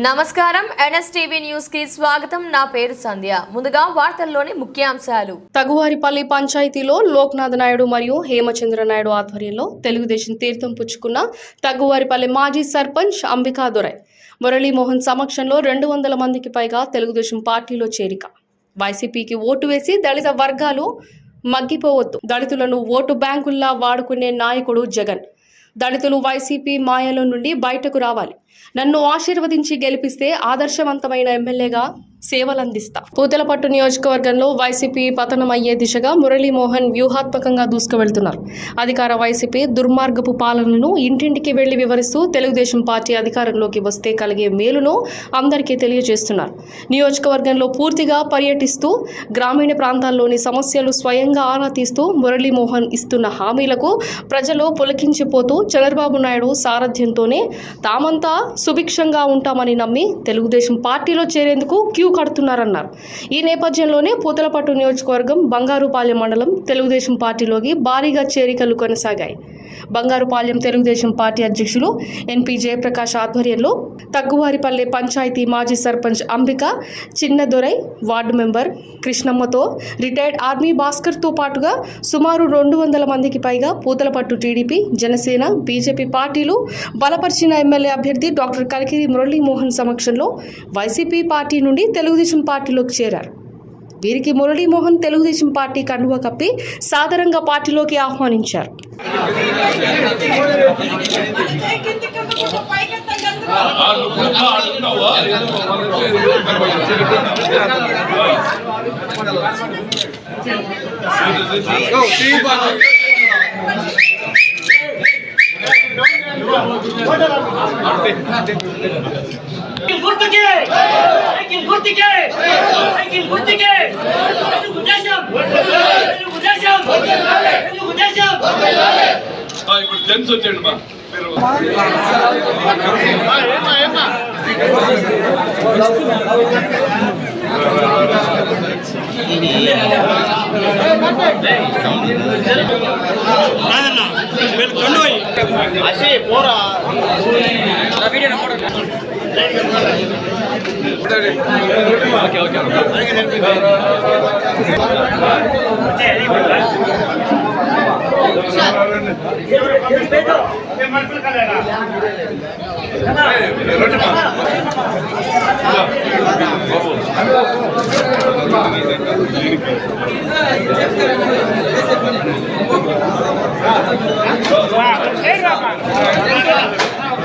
నమస్కారం. ఎన్ఎస్టీవీ న్యూస్కి స్వాగతం. నా పేరు సంధ్య. ముందుగా వార్తల్లోని ముఖ్యాంశాలు. తగువారిపల్లి పంచాయతీలో లోక్నాథ్ నాయుడు మరియు హేమచంద్ర నాయుడు ఆధ్వర్యంలో తెలుగుదేశం తీర్థం పుచ్చుకున్న తగువారిపల్లి మాజీ సర్పంచ్ అంబికా దొరై. మురళీమోహన్ సమక్షంలో రెండు వందల మందికి పైగా తెలుగుదేశం పార్టీలో చేరిక. వైసీపీకి ఓటు వేసి దళిత వర్గాలు మగ్గిపోవద్దు. దళితులను ఓటు బ్యాంకుల్లా వాడుకునే నాయకుడు జగన్. దళితులు వైసీపీ మాయలో నుండి బయటకు రావాలి. నన్ను ఆశీర్వదించి గెలిపిస్తే ఆదర్శవంతమైన ఎమ్మెల్యేగా సేవలందిస్తా. పూతలపట్టు నియోజకవర్గంలో వైసీపీ పతనం అయ్యే దిశగా మురళీమోహన్ వ్యూహాత్మకంగా దూసుకువెళ్తున్నారు. అధికార వైసీపీ దుర్మార్గపు పాలనను ఇంటింటికి వెళ్ళి వివరిస్తూ తెలుగుదేశం పార్టీ అధికారంలోకి వస్తే కలిగే మేలును అందరికీ తెలియజేస్తున్నారు. నియోజకవర్గంలో పూర్తిగా పర్యటిస్తూ గ్రామీణ ప్రాంతాల్లోని సమస్యలు స్వయంగా ఆరా తీస్తూ మురళీమోహన్ ఇస్తున్న హామీలకు ప్రజలు పులకించిపోతూ చంద్రబాబు నాయుడు సారథ్యంతోనే తామంతా సుభిక్షంగా ఉంటామని నమ్మి తెలుగుదేశం పార్టీలో చేరేందుకు క్యూ కడుతున్నారన్నారు. ఈ నేపథ్యంలోనే పూతలపట్టు నియోజకవర్గం బంగారుపాలెం మండలం తెలుగుదేశం పార్టీలోకి భారీగా చేరికలు కొనసాగాయి. బంగారుపాలెం తెలుగుదేశం పార్టీ అధ్యక్షులు ఎన్పి జయప్రకాష్ ఆధ్వర్యంలో తగ్గువారిపల్లె పంచాయతీ మాజీ సర్పంచ్ అంబిక చిన్నదొరై వార్డు మెంబర్ కృష్ణమ్మతో రిటైర్డ్ ఆర్మీ భాస్కర్తో పాటుగా సుమారు రెండు వందల మందికి పైగా పూతలపట్టు టీడీపీ జనసేన బీజేపీ పార్టీలు బలపరిచిన ఎమ్మెల్యే అభ్యర్థి డాక్టర్ కలికిరి మురళీమోహన్ సమక్షంలో వైసీపీ పార్టీ నుండి తెలుగుదేశం పార్టీలోకి చేరారు. వీరికి మురళీమోహన్ తెలుగుదేశం పార్టీ కండువ కప్పి సాదరంగా పార్టీలోకి ఆహ్వానించారు. గుర్తుకే సైకిల్ గుర్తుకే తెలుగు దేశం తెలుగు దేశం తెలుగు దేశం ఆ, ఇప్పుడు జెంట్స్ వచ్చేయండి మా మీరు ఓకే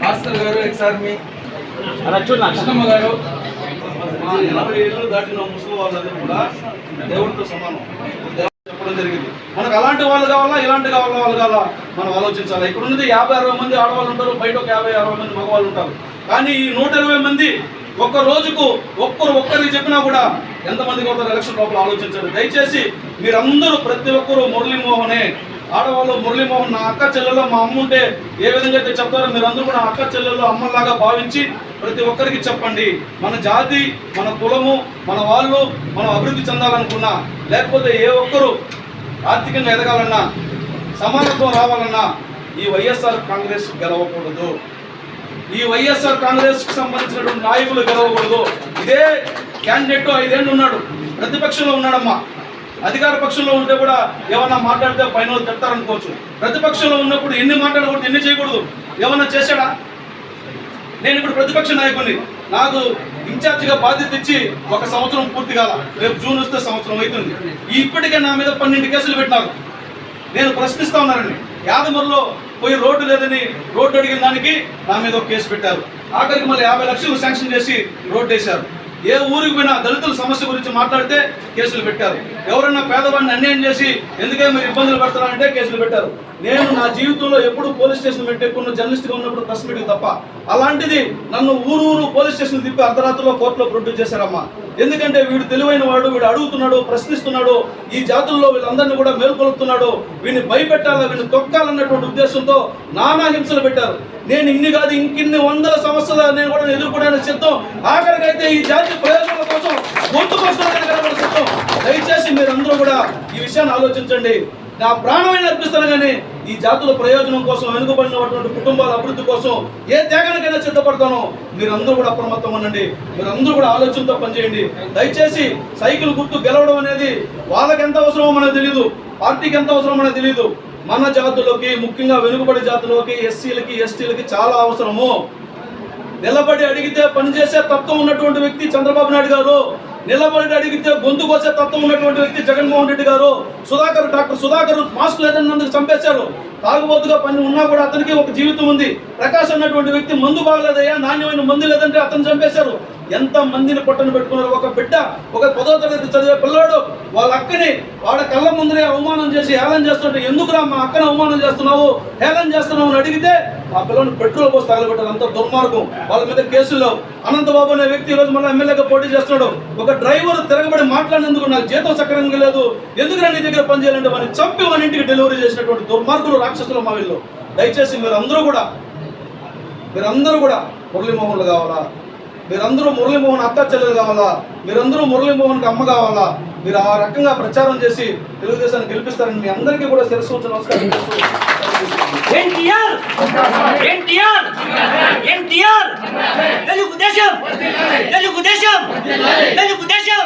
భాస్కర్ గారు ఒకసారి మీ అలా గారు మా నలభై ఏళ్ళు దాటిన ముసలి వాళ్ళందరూ కూడా దేవుడితో సమానం. చెప్పడం జరిగింది. మనకు అలాంటి వాళ్ళు కావాలా ఇలాంటి కావాలా వాళ్ళు కావాలా? మనం ఆలోచించాలి? ఇక్కడ ఉన్నది యాభై అరవై మంది ఆడవాళ్ళు ఉంటారు బయట ఒక యాభై అరవై మంది మగవాళ్ళు ఉంటారు. కానీ ఈ నూట ఇరవై మంది ఒక్క రోజుకు ఒక్కరు ఒక్కరికి చెప్పినా కూడా ఎంతమంది కొడతారు ఎలక్షన్ లోపల ఆలోచించారు. దయచేసి మీరందరూ ప్రతి ఒక్కరు మురళీమోహనే. ఆడవాళ్ళు మురళీమోహన్ నా అక్క చెల్లెల్లో మా అమ్మ ఉంటే ఏ విధంగా అయితే చెప్తారో మీరందరూ కూడా అక్క చెల్లెల్లో అమ్మలాగా భావించి ప్రతి ఒక్కరికి చెప్పండి. మన జాతి మన కులము మన వాళ్ళు మనం అభివృద్ధి చెందాలనుకున్నా లేకపోతే ఏ ఒక్కరు ఆర్థికంగా ఎదగాలన్నా సమానత్వం రావాలన్నా ఈ వైఎస్ఆర్ కాంగ్రెస్ గెలవకూడదు. ఈ వైఎస్ఆర్ కాంగ్రెస్కి సంబంధించినటువంటి నాయకులు గెలవకూడదు. ఇదే క్యాండిడేట్ ఐదేళ్ళు ఉన్నాడు. ప్రతిపక్షంలో ఉన్నాడమ్మా. అధికార పక్షంలో ఉంటే కూడా ఏమన్నా మాట్లాడితే పైన వాళ్ళు తిడతారనుకోవచ్చు. ప్రతిపక్షంలో ఉన్నప్పుడు ఎన్ని మాట్లాడకూడదు ఎన్ని చేయకూడదు. ఏమన్నా చేశాడా? నేను ఇప్పుడు ప్రతిపక్ష నాయకుడిని. నాకు ఇన్ఛార్జిగా బాధ్యత ఇచ్చి ఒక సంవత్సరం పూర్తి కాల. రేపు జూన్ వస్తే సంవత్సరం అవుతుంది. ఇప్పటికే నా మీద పన్నెండు కేసులు పెట్టినారు. నేను ప్రశ్నిస్తా ఉన్నానండి యాదమర్లో పోయి రోడ్డు లేదని రోడ్డు అడిగిన దానికి నా మీద ఒక కేసు పెట్టారు. ఆఖరికి మళ్ళీ యాభై లక్షలు శాంక్షన్ చేసి రోడ్డు వేశారు. ఏ ఊరికి పోయినా దళితుల సమస్య గురించి మాట్లాడితే కేసులు పెట్టారు. ఎవరైనా పేదవాడిని అన్యాయం చేసి ఎందుకే మీరు ఇబ్బందులు పడుతున్నారంటే కేసులు పెట్టారు. నేను నా జీవితంలో ఎప్పుడు పోలీస్ స్టేషన్ పెట్టేకున్న జర్నలిస్ట్గా ఉన్నప్పుడు ప్రెస్ మీటింగ్ తప్ప అలాంటిది నన్ను ఊరు ఊరు పోలీస్ స్టేషన్ తిప్పి అర్ధరాత్రిలో కోర్టులో ప్రొడ్యూస్ చేశారమ్మా. ఎందుకంటే వీడు తెలివైన వాడు వీడు అడుగుతున్నాడు ప్రశ్నిస్తున్నాడు ఈ జాతుల్లో వీళ్ళందరినీ కూడా మేల్కొలుపుతున్నాడు వీడిని భయపెట్టాలా వీడిని తొక్కాలన్నటువంటి ఉద్దేశంతో నానా హింసలు పెట్టారు. నేను ఇన్ని కాదు ఇంకిన్ని వందల సంవత్సరాలు నేను కూడా ఎదుర్కొనే సిద్ధం. ఆఖరికైతే ఈ జాతి ప్రయోజనాల కోసం అందరూ కూడా ఈ విషయాన్ని ఆలోచించండి. నా ప్రాణమైన అర్పిస్తాను కానీ ఈ జాతుల ప్రయోజనం కోసం వెనుకబడినటువంటి కుటుంబాల అభివృద్ధి కోసం ఏ త్యాగానికైనా సిద్ధపడతానో మీరందరూ కూడా అప్రమత్తం ఉండండి. మీరందరూ కూడా ఆలోచనతో పనిచేయండి. దయచేసి సైకిల్ గుర్తు గెలవడం అనేది వాళ్ళకి ఎంత అవసరమో మనకు తెలియదు పార్టీకి ఎంత అవసరమో మనకు తెలియదు మన జాతులకి ముఖ్యంగా వెనుకబడి జాతులకి ఎస్సీలకి ఎస్టీలకి చాలా అవసరము. నిలబడి అడిగితే పనిచేసే తత్వం ఉన్నటువంటి వ్యక్తి చంద్రబాబు నాయుడు గారు నిలబడి అడిగితే గొంతు కోసే తత్వం ఉన్నటువంటి వ్యక్తి జగన్మోహన్ రెడ్డి గారు సుధాకర్ డాక్టర్ సుధాకర్ మాస్క్ లేదన్నందుకు చంపేశారు. తాగుబోతుగా పని ఉన్నా కూడా అతనికి ఒక జీవితం ఉంది. ప్రకాశం అన్నటువంటి వ్యక్తి మందు బాగలేదయ్యా నాణ్యమైన మందు లేదంటే అతను చంపేశారు. ఎంత మందిని పొట్టను పెట్టుకున్నారు? ఒక బిడ్డ ఒక పదో తరగతి చదివే పిల్లాడు వాళ్ళ అక్కని వాళ్ళ కళ్ళ ముందరే అవమానం చేసి హేళన చేస్తుంటే ఎందుకురా మా అక్కని అవమానం చేస్తున్నావు? హేళన చేస్తున్నావు? అని అడిగితే ఆ పిల్లని పెట్రోల్ పోసి తగలబెట్టారు అంత దుర్మార్గం. వాళ్ళ మీద కేసుల్లో అనంతబాబు అనే వ్యక్తి ఈరోజు రోజు మళ్ళీ ఎమ్మెల్యేగా పోటీ చేస్తున్నాడు. ఒక డ్రైవర్ తిరగబడి మాట్లాడినందుకు నాకు జీతం సక్రమంగా లేదు. ఎందుకు నీ దగ్గర పని చేయాలంటే వాడిని చంపి మన ఇంటికి డెలివరీ చేసినటువంటి దుర్మార్గులు రాక్షసులు మా వీళ్ళు. దయచేసి మీరు అందరూ కూడా మీరందరూ కూడా మురళీమోహన్లు కావాలా? మీరందరూ మురళీమోహన్ అక్క చెల్లెలు కావాలా? మీరందరూ మురళీమోహన్కి అమ్మ కావాలా? మీరు ఆ రకంగా ప్రచారం చేసి తెలుగుదేశాన్ని గెలిపిస్తారని మీ అందరికీ కూడా శిరస్సు ఉంచి నమస్కారం ఎన్టీఆర్! తెలుగుదేశం! తెలుగుదేశం! తెలుగుదేశం!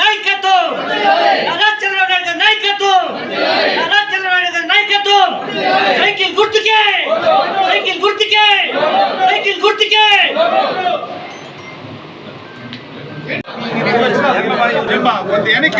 నాయకత్వం! నాయకత్వం! నాయకత్వం! సైకిల్ గుర్తుకే! సైకిల్ గుర్తుకే! సైకిల్ గుర్తుకే! కొద్ది వెనక్కి